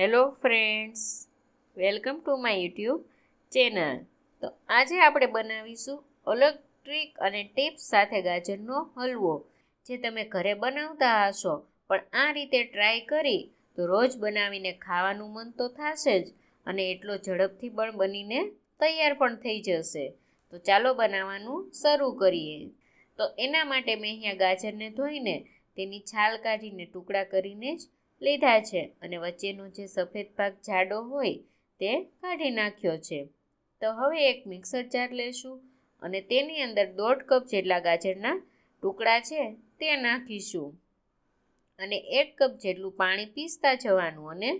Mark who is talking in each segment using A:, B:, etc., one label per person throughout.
A: Hello friends welcome to my YouTube channel તો આજે આપણે બનાવીશું અલગ ટ્રીક અને ટિપ્સ સાથે ગાજરનો હલવો, જે તમે ઘરે બનાવતા હશો, પણ આ રીતે ટ્રાય કરી તો રોજ બનાવીને ખાવાનું મન તો થશે જ અને એટલો ઝડપથી પણ બનીને તૈયાર પણ થઈ જશે. તો ચાલો બનાવવાનું શરૂ કરીએ. તો એના માટે મેં અહીંયા ગાજરને ધોઈને તેની છાલ કાઢીને ટુકડા કરીને જ લીધા છે અને વચ્ચેનો જે સફેદ ભાગ જાડો હોય તે કાઢી નાખ્યો છે. તો હવે એક મિક્સર જાર લેશું અને તેની અંદર દોઢ કપ જેટલા ગાજરના ટુકડા છે તે નાખીશું. અને એક કપ જેટલું પાણી પીસતા જવાનું અને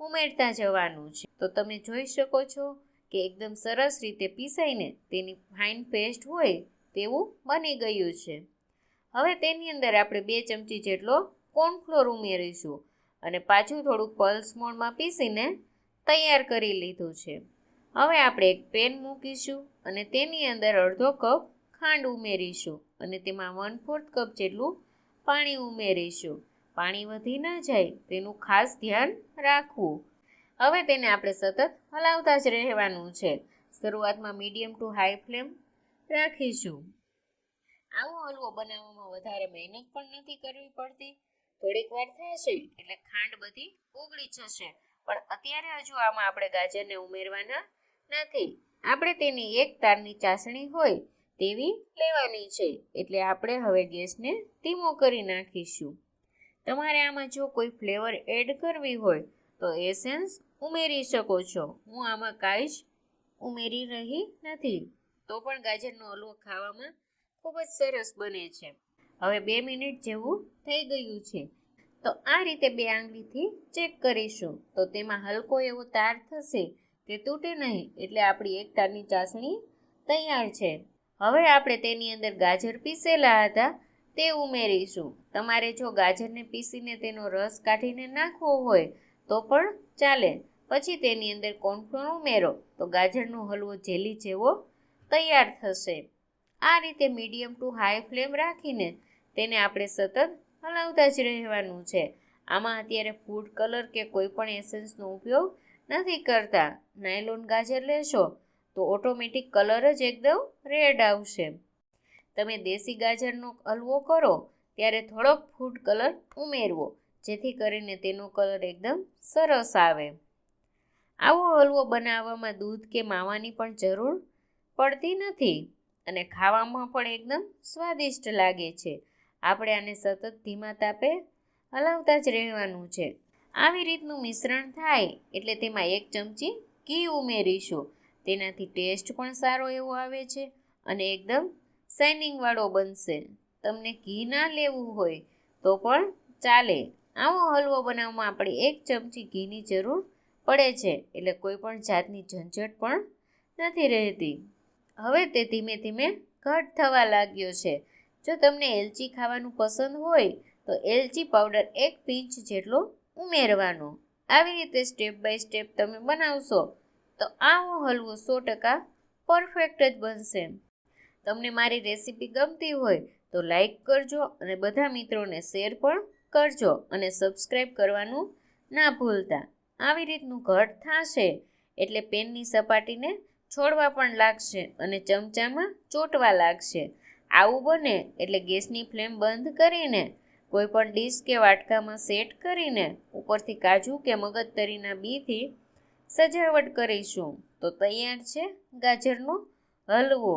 A: ઉમેરતા જવાનું છે. તો તમે જોઈ શકો છો કે એકદમ સરસ રીતે પીસાઈને તેની ફાઇન પેસ્ટ હોય તેવું બની ગયું છે. હવે તેની અંદર આપણે બે ચમચી જેટલો કોર્નફ્લોર ઉમેરીશું. અને પાછું થોડુંક પલ્સ મોડમાં પીસીને તૈયાર કરી લીધું છે. હવે આપણે એક પેન મૂકીશું અને તેની અંદર અડધો કપ ખાંડ ઉમેરીશું અને તેમાં વન ફોર્થ કપ જેટલું પાણી ઉમેરીશું. પાણી વધી ન જાય, તેનું ખાસ ધ્યાન રાખવું. હવે તેને આપણે સતત હલાવતા જ રહેવાનું છે. શરૂઆતમાં મીડિયમ ટુ હાઈ ફ્લેમ રાખીશું. આવો હલવો બનાવવામાં વધારે મહેનત પણ નથી કરવી પડતી. થોડીક વાર થશે, એટલે ખાંડ બધી ઓગળી જશે. પણ અત્યારે હજુ આમાં આપણે ગાજરને ઉમેરવાના નથી. આપણે તેની એક તારની ચાસણી હોય તેવી લેવાની છે. એટલે આપણે હવે ગેસને ધીમો કરી નાખીશું. તમારે આમાં જો કોઈ ફ્લેવર એડ કરવી હોય, તો એસેન્સ ઉમેરી શકો છો. હું આમાં કાંઈ જ ઉમેરી રહી નથી. તો પણ ગાજરનો હલવો ખાવામાં ખૂબ જ સરસ બને છે. હવે બે મિનિટ જેવું થઈ ગયું છે. તો આ રીતે બે આંગળીથી ચેક કરીશું. તો તેમાં હલકો એવો તાર થશે તે તૂટે નહીં એટલે આપણી એક તારની ચાસણી તૈયાર છે. હવે આપણે તેની અંદર ગાજર પીસેલા હતા તે ઉમેરીશું. તમારે જો ગાજરને પીસીને તેનો રસ કાઢીને નાખવો હોય તો પણ ચાલે. પછી તેની અંદર કોર્નફ્લોર ઉમેરો. તો ગાજરનો હલવો જેલી જેવો તૈયાર થશે. આ રીતે મીડિયમ ટુ હાઈ ફ્લેમ રાખીને તેને આપણે સતત હલાવતા જ રહેવાનું છે. આમાં અત્યારે ફૂડ કલર કે કોઈ પણ એસેન્સનો ઉપયોગ નથી કરતા. નાયલોન ગાજર લેશો તો ઓટોમેટિક કલર જ એકદમ રેડ આવશે. તમે દેશી ગાજરનો હલવો કરો ત્યારે થોડોક ફૂડ કલર ઉમેરવો, જેથી કરીને તેનો કલર એકદમ સરસ આવે. આવો હલવો બનાવવામાં દૂધ કે માવાની પણ જરૂર પડતી નથી અને ખાવામાં પણ એકદમ સ્વાદિષ્ટ લાગે છે. આપણે આને સતત ધીમા તાપે હલાવતા જ રહેવાનું છે. આવી રીતનું મિશ્રણ થાય એટલે તેમાં એક ચમચી ઘી ઉમેરીશું. તેનાથી ટેસ્ટ પણ સારો એવો આવે છે અને એકદમ શાઇનિંગવાળો બનશે. તમને ઘી ના લેવું હોય તો પણ ચાલે. આવો હલવો બનાવવામાં આપણે એક ચમચી ઘીની જરૂર પડે છે એટલે કોઈ પણ જાતની ઝંઝટ પણ નથી રહેતી. હવે તે ધીમે ધીમે ઘટ થવા લાગ્યો છે. જો તમને એલચી ખાવાનું પસંદ હોય, તો એલચી પાવડર એક પિંચ જેટલો ઉમેરવાનો. આવી રીતે સ્ટેપ બાય સ્ટેપ તમે બનાવશો, તો આવો હલવો સો ટકા પરફેક્ટ જ બનશે. તમને મારી રેસીપી ગમતી હોય, તો લાઈક કરજો અને બધા મિત્રોને શેર પણ કરજો અને સબસ્ક્રાઈબ કરવાનું ના ભૂલતા. આવી રીતનું ઘટ થશે, એટલે પેનની સપાટીને છોડવા પણ લાગશે અને ચમચામાં ચોટવા લાગશે. આવું બને એટલે ગેસની ફ્લેમ બંધ કરીને કોઈપણ ડીશ કે વાટકામાં સેટ કરીને ઉપરથી કાજુ કે મગજતરીના બીથી સજાવટ કરીશું. તો તૈયાર છે ગાજરનો હલવો.